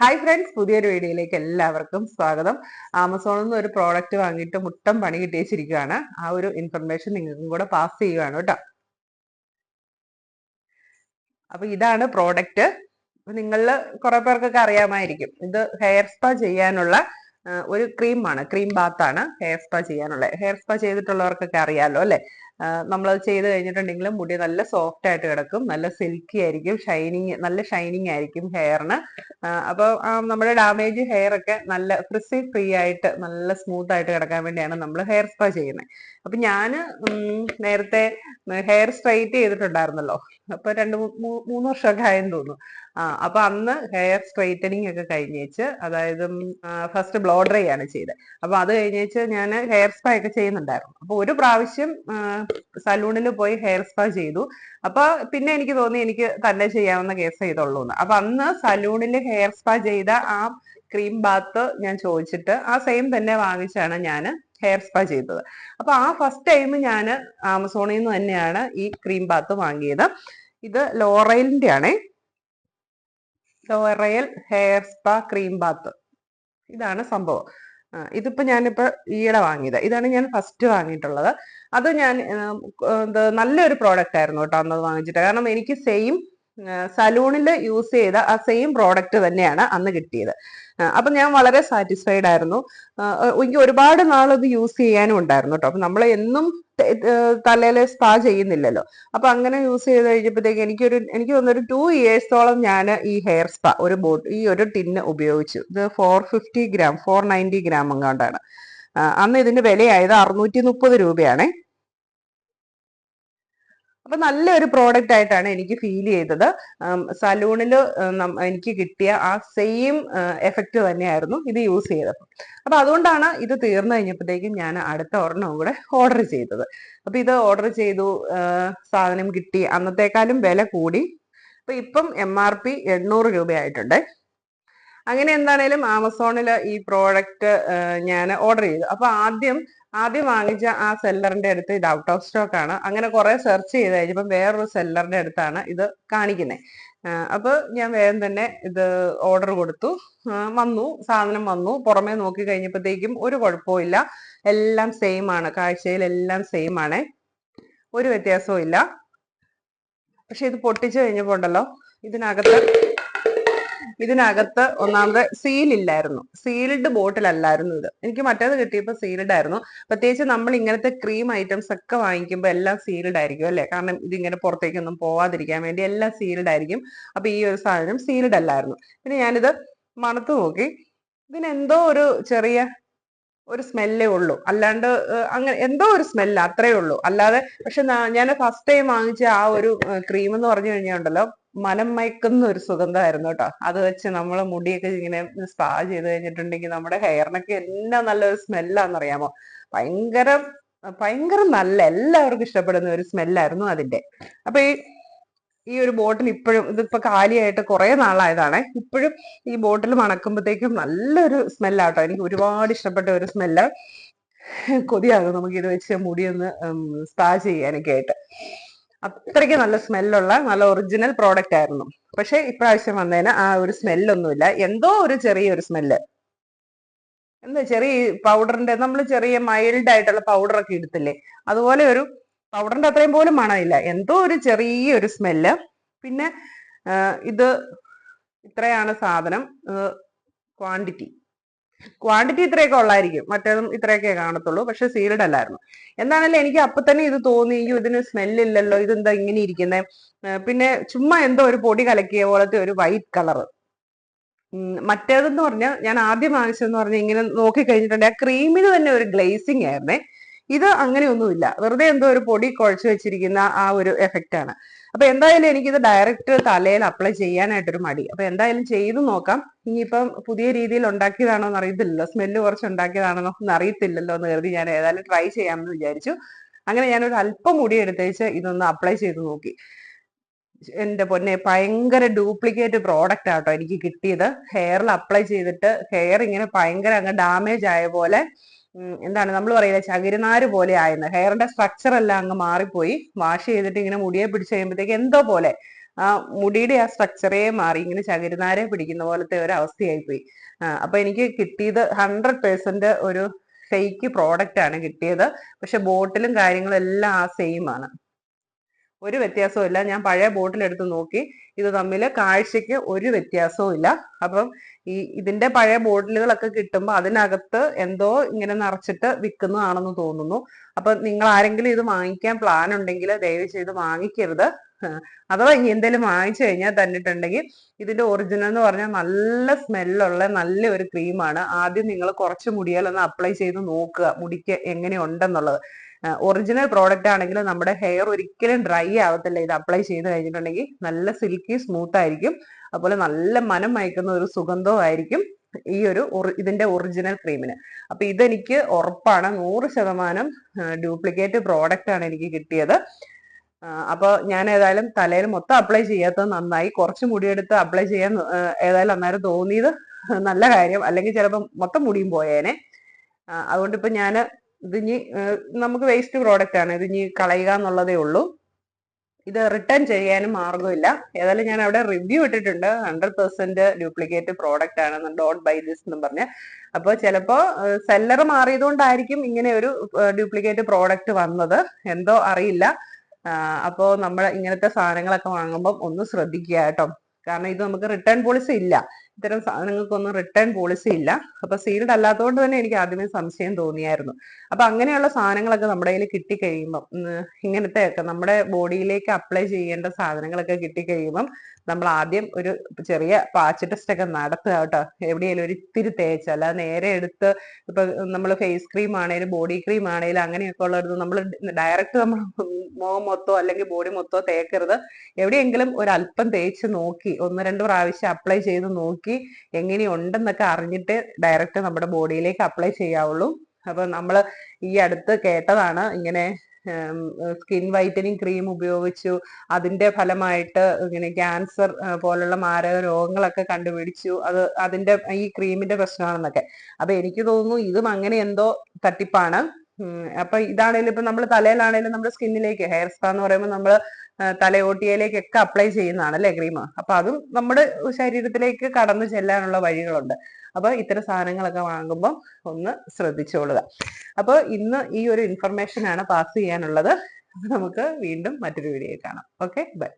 Hi friends പുതിയൊരു വീഡിയോയിലേക്ക് എല്ലാവർക്കും സ്വാഗതം. ആമസോണിൽ നിന്ന് ഒരു പ്രോഡക്റ്റ് വാങ്ങിയിട്ട് മുട്ടം പണി കിട്ടിയിച്ചിരിക്കുകയാണ് ആ ഒരു ഇൻഫർമേഷൻ നിങ്ങൾക്കും കൂടെ പാസ് ചെയ്യുകയാണ് കേട്ടോ. അപ്പൊ ഇതാണ് പ്രോഡക്റ്റ് നിങ്ങളിൽ കുറെ പേർക്കൊക്കെ അറിയാമായിരിക്കും. ഇത് ഹെയർ സ്പാ ചെയ്യാനുള്ള ഒരു ക്രീമാണ് ക്രീം ബാത്താണ് ഹെയർ സ്പാ ചെയ്യാനുള്ള ഹെയർ സ്പാ ചെയ്തിട്ടുള്ളവർക്കൊക്കെ അറിയാലോ അല്ലെ? നമ്മൾ ചെയ്ത് കഴിഞ്ഞിട്ടുണ്ടെങ്കിൽ മുടി നല്ല സോഫ്റ്റ് ആയിട്ട് കിടക്കും. നല്ല സിൽക്കി ആയിരിക്കും. ഷൈനിങ് നല്ല ഷൈനിങ് ആയിരിക്കും ഹെയറിന് അപ്പോൾ നമ്മുടെ ഡാമേജ് ഹെയർ ഒക്കെ നല്ല ഫ്രിസി ഫ്രീ ആയിട്ട് നല്ല സ്മൂത്ത് ആയിട്ട് കിടക്കാൻ വേണ്ടിയാണ് നമ്മൾ ഹെയർ സ്പാ ചെയ്യുന്നത്. അപ്പൊ ഞാൻ നേരത്തെ ഹെയർ സ്ട്രൈറ്റ് ചെയ്തിട്ടുണ്ടായിരുന്നല്ലോ. അപ്പൊ രണ്ട് മൂന്ന് വർഷമൊക്കെ ആയെന്ന് തോന്നുന്നു. ആ അപ്പൊ അന്ന് ഹെയർ സ്ട്രൈറ്റനിങ് ഒക്കെ കഴിഞ്ഞേച്ച് അതായത് ഫസ്റ്റ് ബ്ലോ ആണ് ചെയ്തത്. അപ്പൊ അത് കഴിഞ്ഞേച്ച് ഞാൻ ഹെയർ സ്പാ ഒക്കെ ചെയ്യുന്നുണ്ടായിരുന്നു. അപ്പൊ ഒരു പ്രാവശ്യം സലൂണിൽ പോയി ഹെയർ സ്പാ ചെയ്തു. അപ്പൊ പിന്നെ എനിക്ക് തോന്നി എനിക്ക് തന്നെ ചെയ്യാവുന്ന കേസ് ചെയ്തോളൂന്ന് അപ്പൊ അന്ന് സലൂണിൽ ഹെയർ സ്പാ ചെയ്ത ആ ക്രീം ബാത്ത് ഞാൻ ചോദിച്ചിട്ട് ആ സെയിം തന്നെ വാങ്ങിച്ചാണ് ഞാൻ ഹെയർ സ്പാ ചെയ്തത്. അപ്പൊ ആ ഫസ്റ്റ് ടൈം ഞാൻ ആമസോണിൽ നിന്ന് തന്നെയാണ് ഈ ക്രീം ബാത്ത് വാങ്ങിയത്. ഇത് ലോറയലിന്റെ ആണേ L'Oreal hair spa cream bath. ഇതാണ് സംഭവം. ഇതിപ്പോ ഞാനിപ്പോ ഈയിടെ വാങ്ങിയത്. ഇതാണ് ഞാൻ ഫസ്റ്റ് വാങ്ങിയിട്ടുള്ളത്. അത് ഞാൻ നല്ലൊരു പ്രോഡക്റ്റ് ആയിരുന്നു കേട്ടോ അന്നത് വാങ്ങിച്ചിട്ട്. കാരണം എനിക്ക് സെയിം സലൂണിൽ യൂസ് ചെയ്ത ആ സെയിം പ്രോഡക്റ്റ് തന്നെയാണ് അന്ന് കിട്ടിയത്. അപ്പം ഞാൻ വളരെ സാറ്റിസ്ഫൈഡ് ആയിരുന്നു. എനിക്ക് ഒരുപാട് നാൾ ഇത് യൂസ് ചെയ്യാനും ഉണ്ടായിരുന്നു കേട്ടോ. അപ്പൊ നമ്മൾ എന്നും തലയിൽ സ്പാ ചെയ്യുന്നില്ലല്ലോ. അപ്പൊ അങ്ങനെ യൂസ് ചെയ്ത് കഴിഞ്ഞപ്പോഴത്തേക്ക് എനിക്കൊരു എനിക്ക് തോന്നുന്നൊരു ടു ഇയേഴ്സോളം ഞാൻ ഈ ഹെയർ സ്പാ ഒരു ബോട്ട് ഈ ഒരു ടിന്ന് ഉപയോഗിച്ചു. ഇത് four fifty gram four ninety gram എങ്ങാണ്ടാണ്. അന്ന് ഇതിന്റെ വിലയായത് അറുന്നൂറ്റി മുപ്പത് രൂപയാണേ. അപ്പൊ നല്ലൊരു പ്രോഡക്റ്റ് ആയിട്ടാണ് എനിക്ക് ഫീൽ ചെയ്തത്. സലൂണിൽ എനിക്ക് കിട്ടിയ ആ സെയിം എഫക്റ്റ് തന്നെയായിരുന്നു ഇത് യൂസ് ചെയ്തപ്പോൾ അപ്പൊ അതുകൊണ്ടാണ് ഇത് തീർന്നു കഴിഞ്ഞപ്പോഴത്തേക്കും ഞാൻ അടുത്ത ഒരെണ്ണം കൂടെ ഓർഡർ ചെയ്തത്. അപ്പൊ ഇത് ഓർഡർ ചെയ്തു സാധനം കിട്ടി. അന്നത്തെക്കാളും വില കൂടി. അപ്പൊ ഇപ്പം എം ആർ പി എണ്ണൂറ് രൂപയായിട്ടുണ്ട്. അങ്ങനെ എന്താണേലും ആമസോണിൽ ഈ പ്രോഡക്റ്റ് ഞാൻ ഓർഡർ ചെയ്തു. അപ്പൊ ആദ്യം ആദ്യം വാങ്ങിച്ച ആ സെല്ലറിന്റെ അടുത്ത് ഇത് ഔട്ട് ഓഫ് സ്റ്റോക്ക് ആണ്. അങ്ങനെ കുറെ സെർച്ച് ചെയ്ത് കഴിഞ്ഞപ്പോൾ വേറൊരു സെല്ലറിന്റെ അടുത്താണ് ഇത് കാണിക്കുന്നത് അപ്പോൾ ഞാൻ വേഗം തന്നെ ഇത് ഓർഡർ കൊടുത്തു. വന്നു സാധനം വന്നു. പുറമേ നോക്കി കഴിഞ്ഞപ്പോഴത്തേക്കും ഒരു കുഴപ്പമില്ല എല്ലാം സെയിം ആണ്. കാഴ്ചയിൽ എല്ലാം സെയിം ആണ്. ഒരു വ്യത്യാസവും ഇല്ല. പക്ഷെ ഇത് പൊട്ടിച്ചു കഴിഞ്ഞപ്പോണ്ടല്ലോ ഇതിനകത്ത് ഇതിനകത്ത് ഒന്നാമത് സീൽ ഇല്ലായിരുന്നു. സീൽഡ് ബോട്ടിലല്ലായിരുന്നു ഇത്. എനിക്ക് മറ്റേത് കിട്ടിയപ്പോൾ സീൽഡ് ആയിരുന്നു. പ്രത്യേകിച്ച് നമ്മൾ ഇങ്ങനത്തെ ക്രീം ഐറ്റംസ് ഒക്കെ വാങ്ങിക്കുമ്പോൾ എല്ലാം സീൽഡ് ആയിരിക്കും അല്ലേ? കാരണം ഇതിങ്ങനെ പുറത്തേക്കൊന്നും പോവാതിരിക്കാൻ വേണ്ടി എല്ലാം സീൽഡ് ആയിരിക്കും. അപ്പൊ ഈ ഒരു സാധനം സീൽഡ് അല്ലായിരുന്നു. പിന്നെ ഞാനിത് മണത്ത് നോക്കി. ഇതിനെന്തോ ഒരു ചെറിയ ഒരു സ്മെല്ലേ ഉള്ളൂ. അല്ലാണ്ട് അങ്ങനെ എന്തോ ഒരു സ്മെല്ല് അത്രേ ഉള്ളൂ. അല്ലാതെ പക്ഷെ ഞാൻ ഫസ്റ്റ് ടൈം വാങ്ങിച്ച ആ ഒരു ക്രീം എന്ന് പറഞ്ഞു കഴിഞ്ഞാൽ ഉണ്ടല്ലോ മനം മയക്കുന്ന ഒരു സുഗന്ധമായിരുന്നു കേട്ടോ. അത് വെച്ച് നമ്മൾ മുടിയൊക്കെ ഇങ്ങനെ സ്പാ ചെയ്ത് കഴിഞ്ഞിട്ടുണ്ടെങ്കിൽ നമ്മുടെ ഹെയറിനൊക്കെ എല്ലാം നല്ലൊരു സ്മെല്ലാന്നറിയാമോ ഭയങ്കര ഭയങ്കര നല്ല എല്ലാവർക്കും ഇഷ്ടപ്പെടുന്ന ഒരു സ്മെല്ലായിരുന്നു അതിന്റെ അപ്പൊ ഈ ഈ ഒരു ബോട്ടിൽ ഇപ്പോഴും ഇതിപ്പോ കാലിയായിട്ട് കുറെ നാളായതാണേ. ഇപ്പോഴും ഈ ബോട്ടിൽ മണക്കുമ്പോഴത്തേക്കും നല്ലൊരു സ്മെല്ലാട്ടോ. എനിക്ക് ഒരുപാട് ഇഷ്ടപ്പെട്ട ഒരു സ്മെല്ല്. കൊതിയാകും നമുക്ക് ഇത് വെച്ച് മുടി ഒന്ന് സ്പാ ചെയ്യാനൊക്കെ ആയിട്ട് അത്രയ്ക്ക് നല്ല സ്മെല്ലുള്ള നല്ല ഒറിജിനൽ പ്രോഡക്റ്റ് ആയിരുന്നു. പക്ഷെ ഇപ്രാവശ്യം വന്നതിന് ആ ഒരു സ്മെല്ലൊന്നുമില്ല. എന്തോ ഒരു ചെറിയൊരു സ്മെല്ല്. എന്താ ചെറിയ പൗഡറിന്റെ നമ്മൾ ചെറിയ മൈൽഡ് ആയിട്ടുള്ള പൗഡറൊക്കെ എടുത്തില്ലേ? അതുപോലെ ഒരു പൗഡറിന്റെ അത്രയും പോലും മണമില്ല. എന്തോ ഒരു ചെറിയൊരു സ്മെല്ല്. പിന്നെ ഇത് ഇത്രയാണ് സാധനം. ക്വാണ്ടിറ്റി. ക്വാണ്ടിറ്റി ഇത്രയൊക്കെ ഉള്ളായിരിക്കും. മറ്റേതും ഇത്രയൊക്കെ കാണത്തുള്ളൂ. പക്ഷെ സീൽഡ് അല്ലായിരുന്നു. എന്താണല്ലോ എനിക്ക് അപ്പൊ തന്നെ ഇത് തോന്നി. ഇതിന് സ്മെല്ലില്ലല്ലോ ഇതെന്താ ഇങ്ങനെ ഇരിക്കുന്നത് പിന്നെ ചുമ്മാ എന്തോ ഒരു പൊടി കലക്കിയ പോലത്തെ ഒരു വൈറ്റ് കളർ മറ്റേതെന്ന് പറഞ്ഞാൽ ഞാൻ ആദ്യം വാങ്ങിച്ചതെന്ന് പറഞ്ഞാൽ ഇങ്ങനെ നോക്കി കഴിഞ്ഞിട്ടുണ്ടെങ്കിൽ ആ ക്രീമിന് തന്നെ ഒരു ഗ്ലേസിങ് ആയിരുന്നേ. ഇത് അങ്ങനെയൊന്നുമില്ല. വെറുതെ എന്തോ ഒരു പൊടി കുഴച്ച് വെച്ചിരിക്കുന്ന ആ ഒരു എഫക്റ്റ് ആണ്. അപ്പൊ എന്തായാലും എനിക്കിത് ഡയറക്റ്റ് തലയിൽ അപ്ലൈ ചെയ്യാനായിട്ടൊരു മടി. അപ്പൊ എന്തായാലും ചെയ്തു നോക്കാം. ഇനിയിപ്പം പുതിയ രീതിയിൽ ഉണ്ടാക്കിയതാണോ എന്ന് അറിയത്തില്ലല്ലോ. സ്മെല്ല് കുറച്ച് ഉണ്ടാക്കിയതാണോ എന്ന് അറിയത്തില്ലല്ലോ എന്ന് കരുതി ഞാൻ ഏതായാലും ട്രൈ ചെയ്യാമെന്ന് വിചാരിച്ചു. അങ്ങനെ ഞാനൊരു അല്പം മുടി എടുത്തേച്ച് ഇതൊന്ന് അപ്ലൈ ചെയ്ത് നോക്കി. എന്റെ പൊന്നെ ഭയങ്കര ഡ്യൂപ്ലിക്കേറ്റ് പ്രോഡക്റ്റ് ആട്ടോ എനിക്ക് കിട്ടിയത്. ഹെയറിൽ അപ്ലൈ ചെയ്തിട്ട് ഹെയർ ഇങ്ങനെ ഭയങ്കര അങ്ങ് ഡാമേജ് ആയ പോലെ എന്താണ് നമ്മൾ പറയുന്നത് ചകിരിനാര് പോലെ ആയെന്ന്. ഹെയറിന്റെ സ്ട്രക്ചർ എല്ലാം അങ്ങ് മാറിപ്പോയി. വാഷ് ചെയ്തിട്ട് ഇങ്ങനെ മുടിയെ പിടിച്ച് കഴിയുമ്പോഴത്തേക്ക് എന്തോ പോലെ ആ മുടിയുടെ ആ സ്ട്രക്ചറേ മാറി. ഇങ്ങനെ ചകിരിനാരെ പിടിക്കുന്ന പോലത്തെ ഒരു അവസ്ഥയായി പോയി അപ്പൊ എനിക്ക് കിട്ടിയത് ഹൺഡ്രഡ് പേഴ്സെന്റ് ഒരു ഫേക്ക് പ്രോഡക്റ്റ് ആണ് കിട്ടിയത്. പക്ഷെ ബോട്ടിലും കാര്യങ്ങളും എല്ലാം ആ സെയിം ആണ്. ഒരു വ്യത്യാസവും ഇല്ല. ഞാൻ പഴയ ബോട്ടിൽ എടുത്ത് നോക്കി. ഇത് തമ്മിൽ കാഴ്ചയ്ക്ക് ഒരു വ്യത്യാസവും ഇല്ല. അപ്പം ഈ ഇതിന്റെ പഴയ ബോട്ടിലുകളൊക്കെ കിട്ടുമ്പോൾ അതിനകത്ത് എന്തോ ഇങ്ങനെ നിറച്ചിട്ട് വിൽക്കുന്നതാണെന്ന് തോന്നുന്നു. അപ്പൊ നിങ്ങൾ ആരെങ്കിലും ഇത് വാങ്ങിക്കാൻ പ്ലാൻ ഉണ്ടെങ്കിൽ ദയവ് ചെയ്ത് വാങ്ങിക്കരുത്. അഥവാ ഇനി എന്തെങ്കിലും വാങ്ങിച്ചു കഴിഞ്ഞാൽ തന്നിട്ടുണ്ടെങ്കിൽ ഇതിന്റെ ഒറിജിനൽ എന്ന് പറഞ്ഞാൽ നല്ല സ്മെല്ലുള്ള നല്ല ഒരു ക്രീമാണ് ആദ്യം നിങ്ങൾ കുറച്ച് മുടിയാലൊന്ന് അപ്ലൈ ചെയ്ത് നോക്കുക മുടിക്ക് എങ്ങനെയുണ്ടെന്നുള്ളത്. ഒറിജിനൽ പ്രോഡക്റ്റ് ആണെങ്കിൽ നമ്മുടെ ഹെയർ ഒരിക്കലും ഡ്രൈ ആവത്തില്ല. ഇത് അപ്ലൈ ചെയ്ത് കഴിഞ്ഞിട്ടുണ്ടെങ്കിൽ നല്ല സിൽക്കി സ്മൂത്ത് ആയിരിക്കും. അതുപോലെ നല്ല മനം മയക്കുന്ന ഒരു സുഗന്ധവും ആയിരിക്കും ഈ ഒരു ഇതിന്റെ ഒറിജിനൽ ക്രീമിന് അപ്പൊ ഇതെനിക്ക് ഉറപ്പാണ്. നൂറ് ശതമാനം ഡ്യൂപ്ലിക്കേറ്റ് പ്രോഡക്റ്റ് ആണ് എനിക്ക് കിട്ടിയത്. അപ്പോൾ ഞാൻ ഏതായാലും തലയിൽ മൊത്തം അപ്ലൈ ചെയ്യാത്തത് നന്നായി. കുറച്ച് മുടിയെടുത്ത് അപ്ലൈ ചെയ്യാൻ ഏതായാലും അന്നേരം തോന്നിയത് നല്ല കാര്യം. അല്ലെങ്കിൽ ചിലപ്പോൾ മൊത്തം മുടിയും പോയേനെ. അതുകൊണ്ട് ഇപ്പൊ ഞാൻ ഇതിഞ്ഞി നമുക്ക് വേസ്റ്റ് പ്രോഡക്റ്റ് ആണ്. ഇതിനി കളയുക എന്നുള്ളതേ ഉള്ളൂ. ഇത് റിട്ടേൺ ചെയ്യാനും മാർഗമില്ല ഏതായാലും ഞാൻ അവിടെ റിവ്യൂ ഇട്ടിട്ടുണ്ട്. ഹൺഡ്രഡ് പെർസെന്റ് ഡ്യൂപ്ലിക്കേറ്റ് പ്രോഡക്റ്റ് ആണ് ഡോട്ട് ബൈ ദിസ് എന്ന് പറഞ്ഞ്. അപ്പോൾ ചിലപ്പോൾ സെല്ലർ മാറിയതുകൊണ്ടായിരിക്കും ഇങ്ങനെ ഒരു ഡ്യൂപ്ലിക്കേറ്റ് പ്രോഡക്റ്റ് വന്നത്. എന്തോ അറിയില്ല. അപ്പോൾ നമ്മൾ ഇങ്ങനത്തെ സാധനങ്ങളൊക്കെ വാങ്ങുമ്പോൾ ഒന്ന് ശ്രദ്ധിക്കുക കേട്ടോ. കാരണം ഇത് നമുക്ക് റിട്ടേൺ പോളിസി ഇല്ല. ഇത്തരം സാധനങ്ങൾക്കൊന്നും റിട്ടേൺ പോളിസി ഇല്ല. അപ്പൊ സീൽഡ് അല്ലാത്തതുകൊണ്ട് തന്നെ എനിക്ക് ആദ്യമേ സംശയം തോന്നിയായിരുന്നു. അപ്പൊ അങ്ങനെയുള്ള സാധനങ്ങളൊക്കെ നമ്മുടെ കയ്യിൽ കിട്ടിക്കഴിയുമ്പം ഇങ്ങനത്തെ ഒക്കെ നമ്മുടെ ബോഡിയിലേക്ക് അപ്ലൈ ചെയ്യേണ്ട സാധനങ്ങളൊക്കെ കിട്ടിക്കഴിയുമ്പം നമ്മൾ ആദ്യം ഒരു ചെറിയ പാച്ച് ടെസ്റ്റ് ഒക്കെ നടത്തുക കേട്ടോ. എവിടെയെങ്കിലും ഒരു ഇത്തിരി തേച്ച് അല്ല നേരെ എടുത്ത് ഇപ്പൊ നമ്മൾ ഫേസ് ക്രീം ആണെങ്കിലും ബോഡി ക്രീം ആണെങ്കിലും അങ്ങനെയൊക്കെ ഉള്ളത് നമ്മൾ ഡയറക്റ്റ് നമ്മൾ മുഖം മൊത്തോ അല്ലെങ്കിൽ ബോഡി മൊത്തോ തേക്കരുത്. എവിടെയെങ്കിലും ഒരു അല്പം തേച്ച് നോക്കി ഒന്ന് രണ്ട് പ്രാവശ്യം അപ്ലൈ ചെയ്ത് നോക്കി എങ്ങനെയുണ്ടെന്നൊക്കെ അറിഞ്ഞിട്ട് ഡയറക്റ്റ് നമ്മുടെ ബോഡിയിലേക്ക് അപ്ലൈ ചെയ്യാവുള്ളൂ. അപ്പൊ നമ്മൾ ഈ അടുത്ത് കേട്ടതാണ് ഇങ്ങനെ സ്കിൻ വൈറ്റനിങ് ക്രീം ഉപയോഗിച്ചു. അതിന്റെ ഫലമായിട്ട് ഇങ്ങനെ ക്യാൻസർ പോലുള്ള മാരക രോഗങ്ങളൊക്കെ കണ്ടുപിടിച്ചു. അത് അതിന്റെ ഈ ക്രീമിന്റെ പ്രശ്നമാണെന്നൊക്കെ. അപ്പൊ എനിക്ക് തോന്നുന്നു ഇതും അങ്ങനെ എന്തോ തട്ടിപ്പാണ്. അപ്പൊ ഇതാണേലും ഇപ്പൊ നമ്മൾ തലയിലാണേലും നമ്മുടെ സ്കിന്നിലേക്ക് ഹെയർ സ്പാ എന്ന് പറയുമ്പോൾ നമ്മൾ തലയോട്ടിയിലേക്കൊക്കെ അപ്ലൈ ചെയ്യുന്നതാണ് അല്ലെ ക്രീം അപ്പൊ അതും നമ്മുടെ ശരീരത്തിലേക്ക് കടന്നു ചെല്ലാനുള്ള വഴികളുണ്ട്. അപ്പൊ ഇത്തരം സാധനങ്ങളൊക്കെ വാങ്ങുമ്പോൾ ഒന്ന് ശ്രദ്ധിച്ചോളുക. അപ്പോൾ ഇന്ന് ഈ ഒരു ഇൻഫർമേഷൻ ആണ് പാസ് ചെയ്യാനുള്ളത്. നമുക്ക് വീണ്ടും മറ്റൊരു വീഡിയോ കാണാം. Okay bye